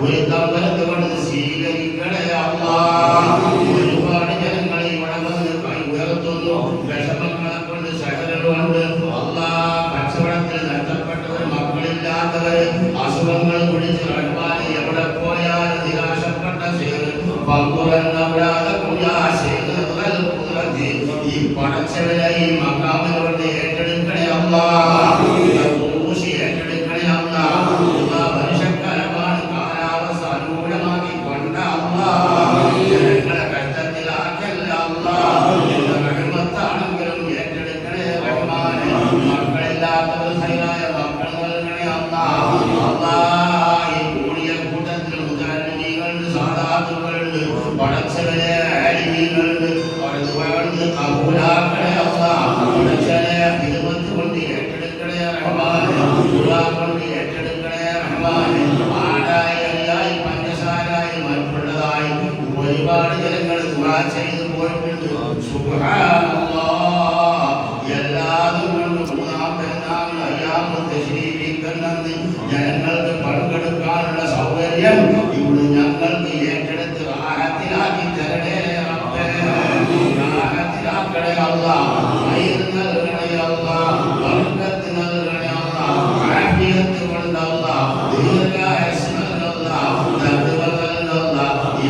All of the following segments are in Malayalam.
ഒരു തമ്പലത്തോട് പാപങ്ങളുടെ പടച്ചവരെ അരിമീങ്ങളുടെ അവരുടെ ദുബാകളുടെ കബൂലാക്കളെ അല്ല പടച്ചവരെ ഇത് വന്നുകൊണ്ട് ഏറ്റെടുക്കളെ ദുബാക്കളെ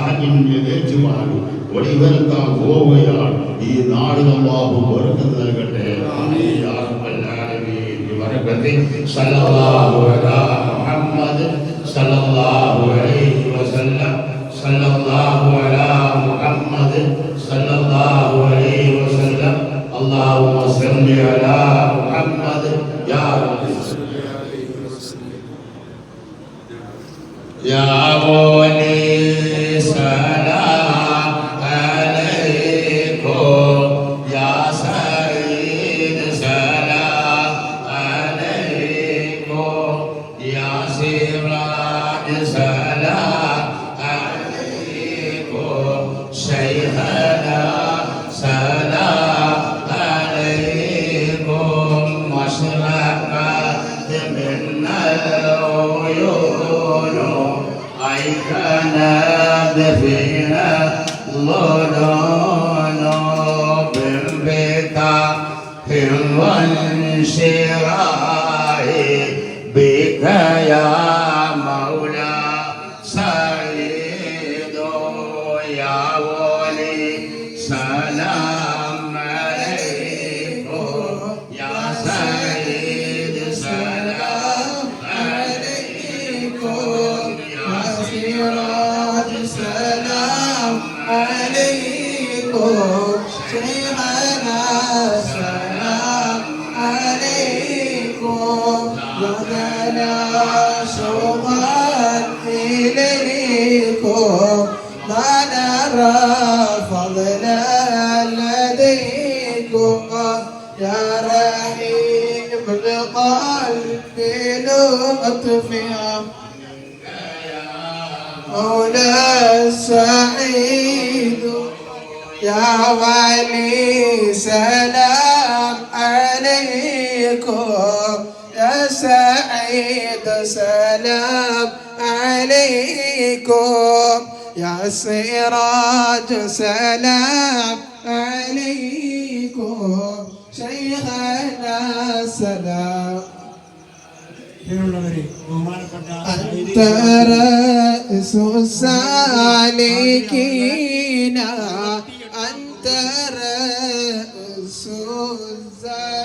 സാഹിന്റെ ഏറ്റുവാങ്ങി വഴിവരുത്താൻ പോവുകയാണ് ഈ നാട് നമ്മളാകും الظنون بانفتاح وانشراح لديكم يا رحيم القلب لطفهم مولا السعيد يا ولي سلام عليكم. يا سعيد سلام عليكم. يا سراج سلام عليكم شيخنا السلام أنت رأس السالكين أنت رأس الزالكين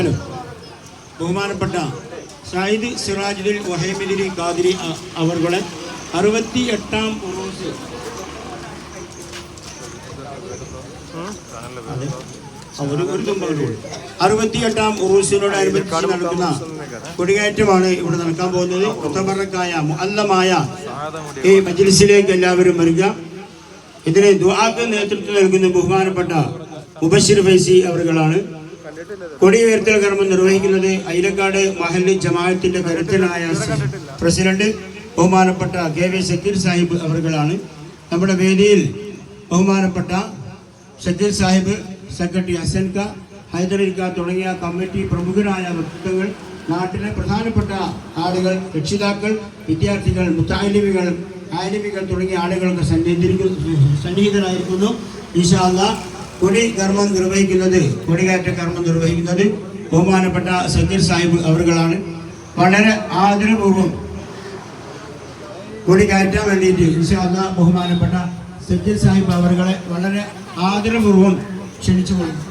ഹലോ. ബഹുമാനപ്പെട്ട സയ്യിദ് സിറാജുദ്ദീൻ വഹേമിദിരി കാദിരി അവർകളെ അറുപത്തി എട്ടാം ഉറൂസ് അറുപത്തിയെട്ടാം ഉറൂസിനോടനുബന്ധിച്ച് നടക്കുന്ന കൊടികയറ്റമാണ് ഇവിടെ നടക്കാൻ പോകുന്നത്. മുത്തബറക്കായ മുഅല്ലമായ ഈ മജ്ലിസിലേക്ക് എല്ലാവരും വരിക. ഇതിനെ ദുവാക്ക് നേതൃത്വം നൽകുന്ന ബഹുമാനപ്പെട്ട മുബഷിർ ഫൈസി അവരുകളാണ് കൊടിയുയർത്തൽ കർമ്മം നിർവഹിക്കുന്നത് അയിലക്കാട് മഹല്ലി ജമാഅത്തിന്റെ കരുത്തനായ പ്രസിഡന്റ് ബഹുമാനപ്പെട്ട കെ വി സക്കീർ സാഹിബ് അവർകളാണ്. നമ്മുടെ വേദിയിൽ ബഹുമാനപ്പെട്ട സക്കീർ സാഹിബ് സെക്രട്ടറി ഹസൻ ക ഹൈദരലിക്ക തുടങ്ങിയ കമ്മിറ്റി പ്രമുഖരായ വ്യക്തിത്വങ്ങൾ നാട്ടിലെ പ്രധാനപ്പെട്ട ആളുകൾ രക്ഷിതാക്കൾ വിദ്യാർത്ഥികൾ മുത്താലിമികൾ ആലിമികൾ തുടങ്ങിയ ആളുകളൊക്കെ സന്നിഹിതരായിരിക്കുന്നു. ഈശാല്ല കൊടി കർമ്മം നിർവഹിക്കുന്നത് കൊടികയറ്റ കർമ്മം നിർവഹിക്കുന്നത് ബഹുമാനപ്പെട്ട സക്കീർ സാഹിബ് അവർകളാണ്. വളരെ ആദരപൂർവം കൊടി കയറ്റാൻ വേണ്ടിയിട്ട് ഇൻഷാല്ല ബഹുമാനപ്പെട്ട സക്കീർ സാഹിബ് അവർകളെ വളരെ ആദരപൂർവം ക്ഷണിച്ചു കൊള്ളുന്നു.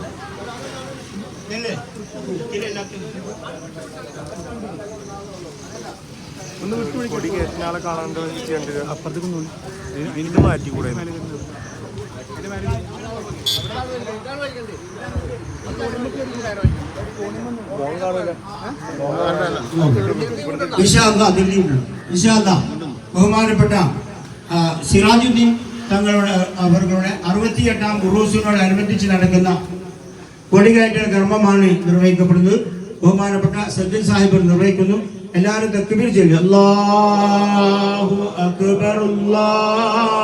കൊടി കയറ്റുന്ന കാണാണ്ട് ചെയ്യേണ്ടത്? അപ്പുറത്തേക്ക് ഇതിന് മാറ്റി കൂടെ. ബഹുമാനപ്പെട്ട സിറാജുദ്ദീൻ തങ്ങളുടെ അവരുടെ അറുപത്തിയെട്ടാം ഉറൂസിനോടനുബന്ധിച്ച് നടക്കുന്ന കൊടികയറ്റൽ കർമ്മമാണ് നിർവഹിക്കപ്പെടുന്നത്. ബഹുമാനപ്പെട്ട സജ്ജൻ സാഹിബ് നിർവഹിക്കുന്നു. എല്ലാവരും തക്ബീർ ചൊല്ലി അല്ലാഹു അക്ബർ അല്ലാഹു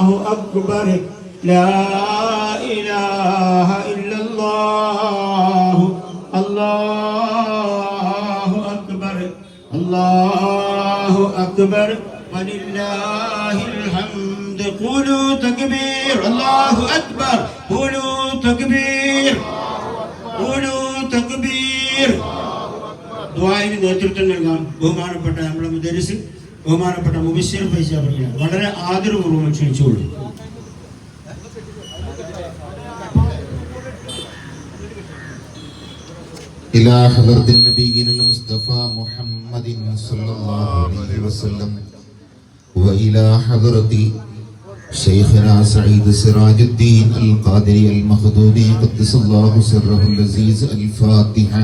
അല്ലാഹു അക്ബർ ലാ ഇലാഹ ഇല്ലല്ലാഹു അല്ലാഹു അക്ബർ അല്ലാഹു അക്ബർ വലില്ലാഹിൽ ഹംദ് ഖൂലു തക്ബീർ അല്ലാഹു അക്ബർ ഖൂലു തക്ബീർ ഖൂലു തക്ബീർ ദുആയിന് നേതൃത്വം നൽകാൻ ബഹുമാനപ്പെട്ട നമ്മുടെ മുദരിസ് ബഹുമാനപ്പെട്ട മുബിസിർ പൈസ പറയുക വളരെ ആദരപൂർവ്വം ക്ഷണിച്ചുകൊള്ളു إلى حضرة النبي المصطفى محمد صلى الله عليه وسلم وإلى حضرة شيخنا سعيد سراج الدين القادري المخدودي قدس الله سره العزيز الفاتحة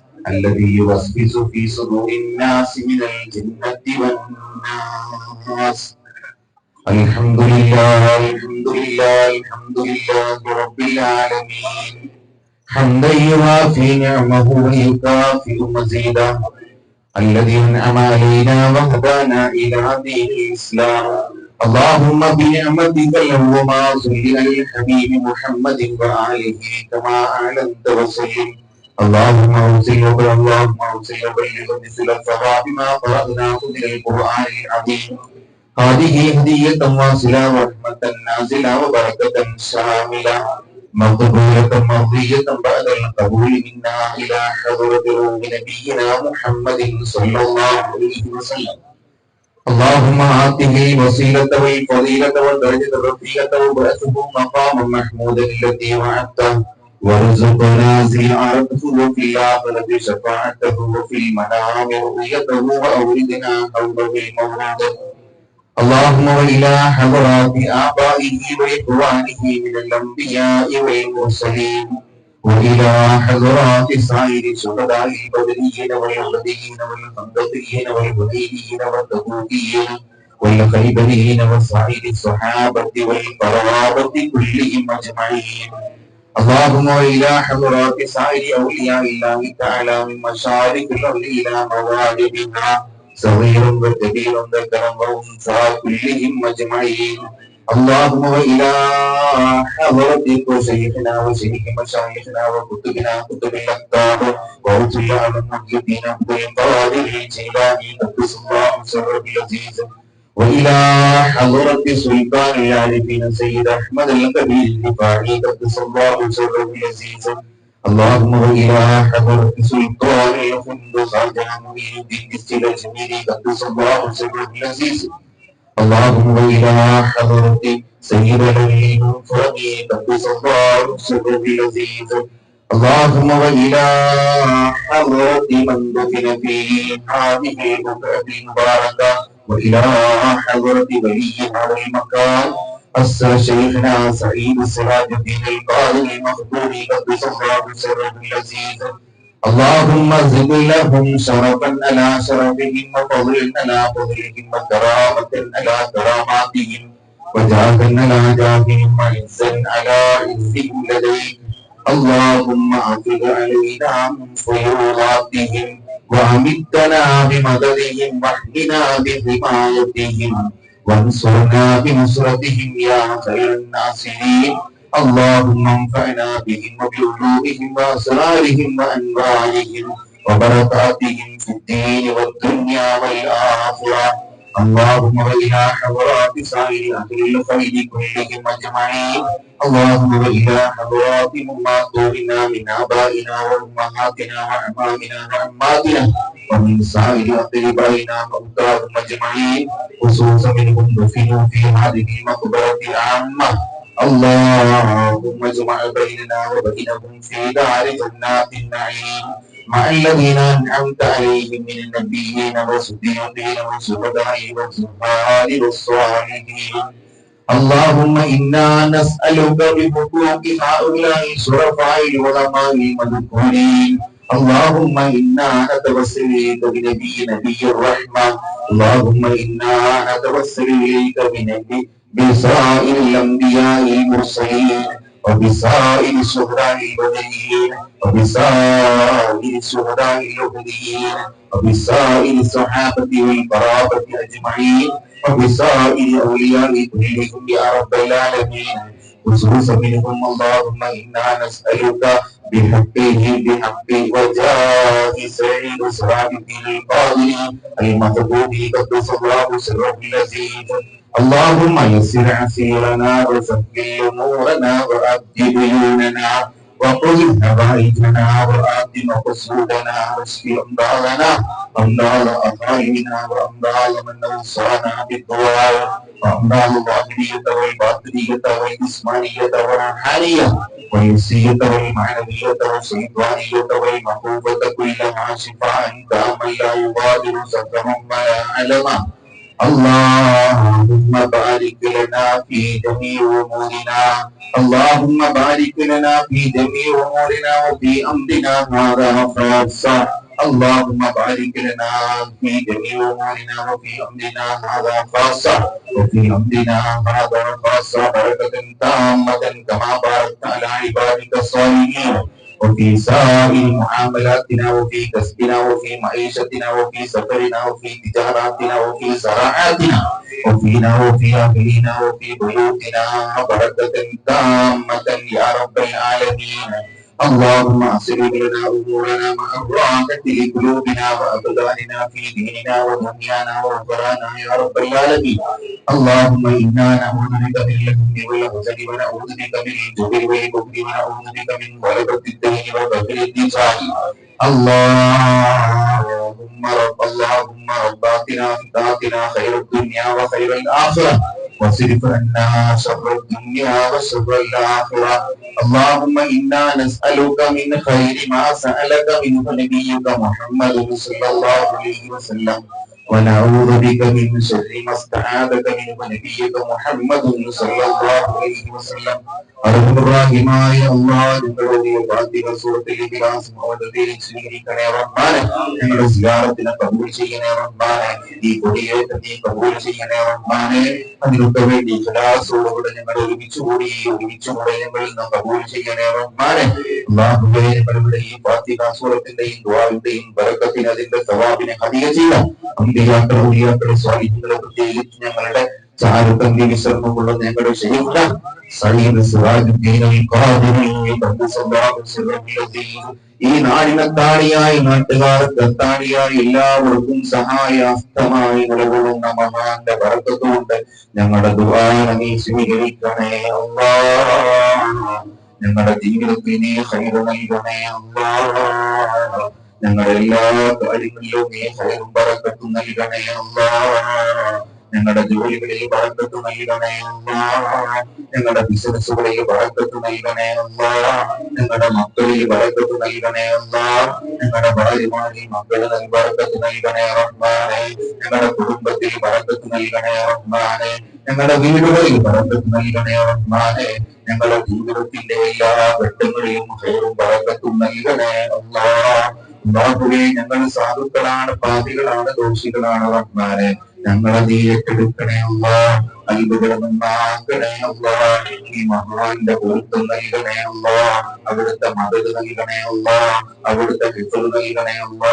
الذي يوسوس في صدور الناس من الجنة والناس. الحمد لله الحمد لله الحمد لله رب العالمين. حمدا يوافي نعمه ويكافئ مزيدا الذي أنعم علينا وهدانا إلى دين الإسلام. اللهم بنعمتك اللهم صل على الحبيب محمد وآله كما أعلنت وسلم. اللهم اوصل وبلغ اللهم اوصل وبلغ مثل الثواب ما قرأناه من القران العظيم هذه هدية واصلة ورحمة نازلة وبركة شاملة مقبولة مرضية بعد القبول منا إلى حضرة روح نبينا محمد صلى الله عليه وسلم اللهم آته الوسيلة والفضيلة والدرجة الرفيعة وبعثه مقاما محمودا التي وعدته وارزقنا زيارته وفي الآخرة شفاعته وفي المنام رؤيته وأوردنا حوضه المولود اللهم وإلى حضرات آبائه وإخوانه من الأنبياء والمرسلين وإلى حضرات سائر شهداء البدريين والعبديين والخندقيين والهديين والتبوكيين والخيبريين وسائر الصحابة والقرابة كلهم أجمعين. اللهم إلى حضرات سائر أولياء الله تعالى من مشارق الأرض إلى مغاربها صغير وكبير ذكر وانثى كلهم اجمعين اللهم والى حضرتك وشيخنا وشيخ مشايخنا وكتبنا كتب الاكتاب ووصي على المحيطين عبد القادر الجيلاني قدس الله سره العزيز وإلى حضرة سلطان العارفين سيد أحمد الكبير الدفاعي قدس الله سره العزيز اللهم إلى حضرة سلطان الهند خرجنا معين الدين السلجميري قدس الله سره العزيز اللهم إلى حضرة سيد الأمين فرمي قدس الله سره العزيز اللهم وإلى حضرة من دفن في هذه البقعة المباركة وإلى حضرة ولي هذا المكان أسر شيخنا سعيد سراج الدين القائل المخدوم قدس الله سره العزيز. اللهم زد لهم شرفا على شرفهم وفضلا على فضلهم وكرامة على كراماتهم. وجاها على جاههم وعزا على عزهم لديك. اللهم أفض علينا من فيوضاتهم وأمدنا بمددهم واحمنا بحمايتهم وانصرنا بنصرتهم يا خير الناصرين اللهم انفعنا بهم وبعلومهم واسرارهم وانوارهم وبركاتهم في الدين والدنيا والآخرة اللهم وإلى حضرات سائر أهل الخير كلهم أجمعين اللهم وإلى حضرات مماتنا من آبائنا وأمهاتنا وأعمامنا وعماتنا ومن سائر أقربائنا موتاهم أجمعين خصوصا منهم دفنوا في هذه المقبرة عامة اللهم اجمع بيننا وبينهم في دار جنات النعيم مع الذين أنعمت عليهم من النبيين والصديقين والشهداء والصالحين والصالحين اللهم إنا نسألك بحقوق هؤلاء الشرفاء العلماء المذكورين. اللهم إنا نتوسل إليك بنبي نبي الرحمة. اللهم إنا نتوسل إليك بنبي بسائر الأنبياء المرسلين. وبسائر الشهداء البدريين وبسائر الشهداء الأبديين وبسائر الصحابة والقرابة أجمعين وبسائر أولياء كلهم يا رب العالمين. خصوصا منهم اللهم إنا نسألك بحقه بحق وجاه سعيد سعادة القادر المحبوب قدس الله سره العزيز اللهم يسر عسيرنا وسهل أمورنا وأبد ديوننا وقل هوائجنا وآت مقصودنا واشف أمراضنا أمراض أقاربنا وأمراض من أوصانا بالدعاء وأمراض الظاهرية والباطنية والجسمانية والروحانية والنفسية والمعنوية والشيطانية والمحبوبة كلها شفاء تاما لا يغادر سقما ولا علما اللهم بارك لنا في جميع أمورنا. اللهم بارك لنا في جميع أمورنا وفي أمرنا هذا خاصه اللهم بارك لنا في جميع أمورنا وفي أمرنا هذا خاصه وفي أمرنا هذا خاصه بركة تامة كما باركت على عبادك الصالحين. وفي سائر معاملاتنا وفي كسبنا وفي معيشتنا وفي سفرنا وفي تجاراتنا وفي زراعاتنا وفينا وفي أهلنا وفي بيوتنا بركة تامة يا رب العالمين اللهم أسر لنا أمورنا مع الراحة لقلوبنا وأبداننا في ديننا ودنيانا وأخرانا يا رب العالمين اللهم إنا نعوذ بك من الهم والحزن ونعوذ بك من الجبن والبخل ونعوذ بك من غلبة الدين وقهر الرجال اللهم رب اللهم رب آتنا في آتنا خير الدنيا وخير الآخرة واصرف عنا شر الدنيا وشر الآخرة. اللهم إنا نسألك من خير ما سألك منه نبيك محمد صلى الله عليه وسلم. ونعوذ بك من شر ما استعاذك منه نبيك محمد صلى الله عليه وسلم അർഹമറാഹിമായ അല്ലാഹ് ഞങ്ങളുടെ ഫാത്തിഹ സൂറത്തിൽ ഇഖ്ലാസ് മുഹമ്മദിൽ സ്വീകരിക്കണേ റഹ്മാനെ ഞങ്ങളുടെ സിയാറത്തിനെ കബൂൽ ചെയ്യണേ റഹ്മാനെ ഈ കൊടിയേറ്റ നീ കബൂൽ ചെയ്യണേ റഹ്മാനെ അതിനൊക്കെ വേണ്ടി ഇഖ്ലാസോടുകൂടെ ഞങ്ങൾ ഒരുമിച്ച് കൂടി ഒരുമിച്ച് കൂടെ ഞങ്ങളിൽ നിന്ന് കബൂൽ ചെയ്യണേ റഹ്മാനെ ചെയ്യാം ഞങ്ങളുടെ ഖദ്ദസല്ലാഹു ഈ എല്ലാവർക്കും സഹായഹസ്തമായി നിലകൊള്ളുന്ന മഹാന്റെ ബറക്കത്തുകൊണ്ട് ഞങ്ങളുടെ നീ സ്വീകരിക്കണേ ഞങ്ങളുടെ ജീവിതത്തിനെ ഹൈർ നൽകണേ അല്ലാ ഞങ്ങളുടെ എല്ലാ കാര്യങ്ങളിലും നീ ഹൈറും പറക്കത്തു നൽകണേ അല്ലാ ഞങ്ങളുടെ ജോലികളിൽ പറക്കത്തു നൽകണേ അല്ലാ ഞങ്ങളുടെ ബിസിനസ്സുകളിൽ പറക്കത്തു നൽകണേ അല്ലാ ഞങ്ങളുടെ മക്കളിൽ പറക്കത്തു നൽകണേ അല്ലാ ഞങ്ങളുടെ ഭാര്യമാരിൽ മക്കളിൽ പറക്കത്തു നൽകണേ റഹ്മാനെ ഞങ്ങളുടെ കുടുംബത്തിൽ പറക്കത്തു നൽകണേ റഹ്മാനെ ഞങ്ങളുടെ വീടുകളിൽ പറക്കത്തു നൽകണേ റഹ്മാനെ ഞങ്ങളുടെ ജീവിതത്തിന്റെ എല്ലാ ഘട്ടങ്ങളിലും ഹൈറും പറക്കത്തും നൽകണേ അള്ളാഹുവേ ഞങ്ങൾ സാധുക്കളാണ് പാപികളാണ് ദോഷികളാണ് റഹ്മാനെ ഞങ്ങളെ നീ ഏറ്റെടുക്കണേ അല്ലാ കൽബുകൾ നന്നാക്കണേ അല്ല ഈ മഹാന്റെ പൊരുത്തം നൽകണേ അല്ല അവിടുത്തെ മതത് നൽകണേ അല്ല അവിടുത്തെ ഹിഫർ നൽകണേ അല്ല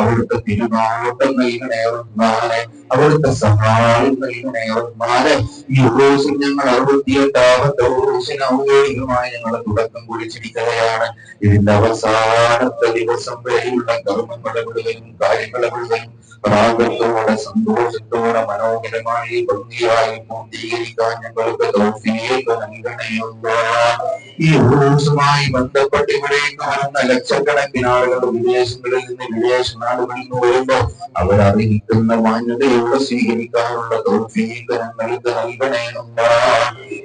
അവിടുത്തെ തിരുനാട്ടം നൽകണേ റഹ്മാനെ അവിടുത്തെ സഹായം നൽകണേ റഹ്മാനെ ഈ ഉറൂസിൽ ഞങ്ങൾ അറുപത്തിയെട്ടാമത്തെ ഉറൂസിന് ഔദ്യോഗികമായി ഞങ്ങൾ തുടക്കം കുറിച്ചിരിക്കുകയാണ്. ഇതിന്റെ അവസാനത്തെ ദിവസം വരെയുള്ള കർമ്മങ്ങളെ മുഴുവനും കാര്യങ്ങളെ മുഴുവനും പ്രാഗത്തോടെ സന്തോഷത്തോടെ മനോഹരമായി ഭംഗിയായി പൂർത്തീകരിക്കാൻ ഞങ്ങൾക്ക് ഈ ഉറൂസുമായി ബന്ധപ്പെട്ട് ഇവിടേക്ക് വരുന്ന ലക്ഷക്കണക്കിന് ആളുകൾ വിദേശങ്ങളിൽ നിന്ന് വിദേശ നാടുകളിൽ നിന്ന് വരുമ്പോൾ അവരറിയിക്കുന്ന മാന്യതയോടെ സ്വീകരിക്കാനുള്ള തൗഫീഖ് ഞങ്ങൾക്ക് നൽകണേയുള്ള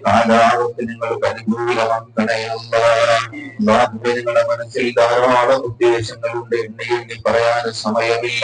കാലാവസ്ഥ നിങ്ങൾക്ക് അനുകൂലമാക്കണേയുള്ള നിങ്ങളുടെ മനസ്സിൽ ധാരാളം ഉദ്ദേശങ്ങളുണ്ട്. എണ്ണി പറയാൻ സമയമില്ല.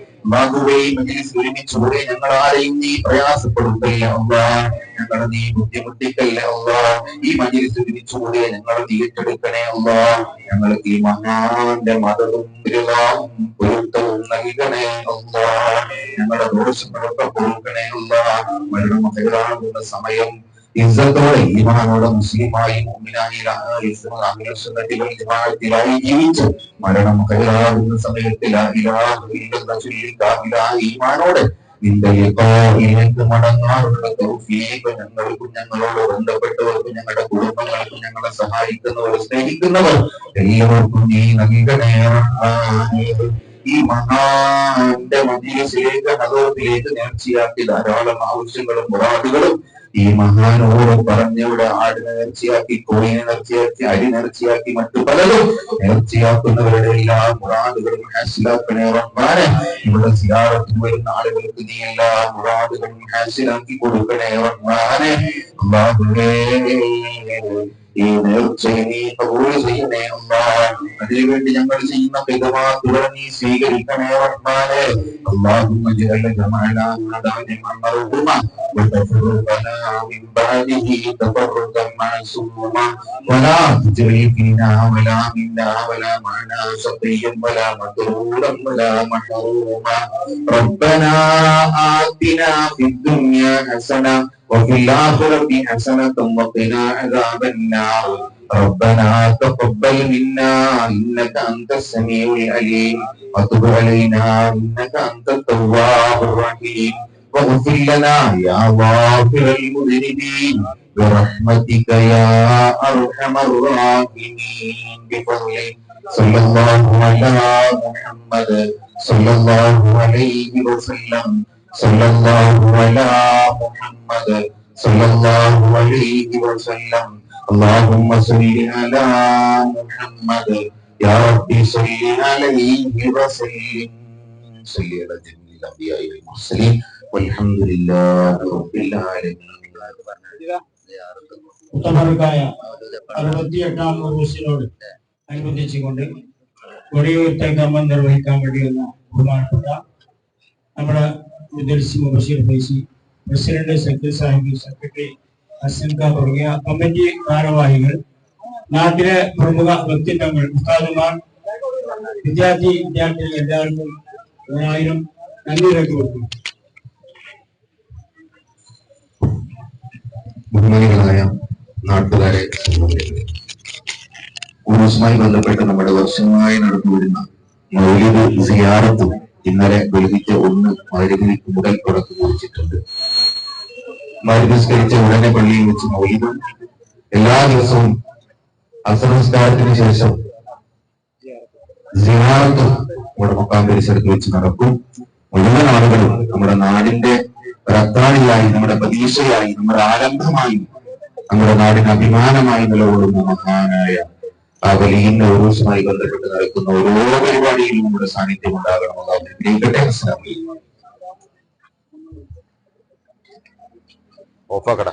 ബാബുവേയും മജിലിസ് ഒരുമിച്ചുകൂടെ ഞങ്ങൾ ആരെയും നീ പ്രയാസപ്പെടുത്തല്ലേ നീ ബുദ്ധിമുട്ടിക്കല്ലേ ഈ മജിലിസ് ഒരുമിച്ചുകൂടെ ഞങ്ങളെ നീ ഏറ്റെടുക്കണേ ഞങ്ങൾക്ക് ഈ മഹാന്റെ മതവും പൊരുത്തവും നൽകണേ അള്ളാ. ഞങ്ങളുടെ ദോഷങ്ങളൊക്കെ കൊടുക്കണേ അള്ളാ. സമയം ഇസ്സത്തോടെ ഈമാനോടെ മുസ്ലിമായി മുഅ്മിനായി ജീവിച്ച് മരണം ഹൈറാകുന്ന സമയത്തിൽ ഈമാനോടെ ഞങ്ങൾക്കും ഞങ്ങളോട് ബന്ധപ്പെട്ടവർക്കും ഞങ്ങളുടെ കുടുംബങ്ങൾക്കും ഞങ്ങളെ സഹായിക്കുന്നവർ സ്നേഹിക്കുന്നവർ എല്ലാവർക്കും നീ നൽകണേ. ഈ മഹാന്റെ മജിലിസിലേക്ക് നഗരത്തിലേക്ക് നേർച്ചയാക്കി ധാരാളം ആവശ്യങ്ങളും മുറാദുകളും ഈ മഹാനോട് പറഞ്ഞവിടെ ആടിനെ നേർച്ചയാക്കി കോഴിനെ നേർച്ചയാക്കി അരി നേർച്ചയാക്കി മറ്റു പലരും നേർച്ചയാക്കുന്നവരുടെ എല്ലാ മുറാദുകളും ഹാസിലാക്കണേ റഹ്മാനെ ഇവിടെ സിയാറത്തിന് വരുന്ന ആളുകൾക്ക് നീ എല്ലാ മുറാദുകളും ഹാസിലാക്കി കൊടുക്കണേ റഹ്മാനെ ഈ നേർച്ചയെ നീ കബൂൽ ചെയ്യണേ അല്ലാഹ് അതിനുവേണ്ടി ഞങ്ങൾ ചെയ്യുന്ന പിതമാത്തുകൾ നീ സ്വീകരിക്കണേ റഹ്മാനെ اللهم اجعل جمعنا هذا جمعا مرحوما وتفرقنا من بعده تفرقا معصوما ولا تجعل فينا ولا منا ولا معنا شقيا ولا مطرودا ولا محروما ربنا آتنا في الدنيا حسنة وفي الآخرة حسنة وقنا عذاب النار ربنا تقبل منا إنك أنت السميع العليم وتب علينا إنك أنت التواب الرحيم واغفر لنا يا غافر المذنبين برحمتك يا أرحم الراحمين بفضلك صلى الله على محمد صلى الله عليه وسلم صلى الله على محمد صلى الله عليه وسلم اللهم صل على محمد يا ربي صل عليه وسلم صل على جميع الانبياء والمرسلين والحمد لله رب العالمين മുത്തബർക്കായ അറുപത്തിയെട്ടാം ഉറൂസിനോട് അനുബന്ധിച്ചുകൊണ്ട് കൊടിയുറ്റ കർമ്മം നിർവഹിക്കാൻ വേണ്ടി വന്ന ബഹുമാനപ്പെട്ട നമ്മുടെ മുദർസി Mubasheer Faizy president secretary sahib secretary അസിൻക തുടങ്ങിയ കമ്മിറ്റി ഭാരവാഹികൾ നാട്ടിലെ പ്രമുഖ വ്യക്തിത്വങ്ങൾ ഉസ്താദുമാർ വിദ്യാർത്ഥി വിദ്യാർത്ഥികൾ എല്ലാവർക്കും ഒരായിരം നന്ദി രേഖപ്പെടുത്തുന്നു ബഹുമാനികളായ നാട്ടുകാരെ ഉറൂസുമായി ബന്ധപ്പെട്ട് നമ്മുടെ വർഷങ്ങളായി നടന്നുവരുന്ന മൗലിക സിയാറത്തും ഇന്നലെ വെളുപ്പിച്ച ഒന്ന് മരുന്നിൽ മുതൽ തുടക്കം കുറിച്ചിട്ടുണ്ട്. മരുവിസ്കരിച്ച ഉടനെ പള്ളിയിൽ വെച്ച് മൗലികം. എല്ലാ ദിവസവും അസംസ്കാരത്തിന് ശേഷം മക്കാൻ പരിസരത്ത് വെച്ച് നടക്കും. മുഴുവൻ ആളുകളും നമ്മുടെ നാടിന്റെ റദ്ദാളിയായി നമ്മുടെ പ്രതീക്ഷയായി നമ്മുടെ ആരംഭമായി നമ്മുടെ നാടിന് അഭിമാനമായി നിലകൊള്ളുന്ന മഹാനായ ആ വലിയ ഉറൂസുമായി ബന്ധപ്പെട്ട് നടക്കുന്ന ഓരോ പരിപാടിയിലും നമ്മുടെ സാന്നിധ്യം ഉണ്ടാകണമെന്ന് ഓഫാക്കട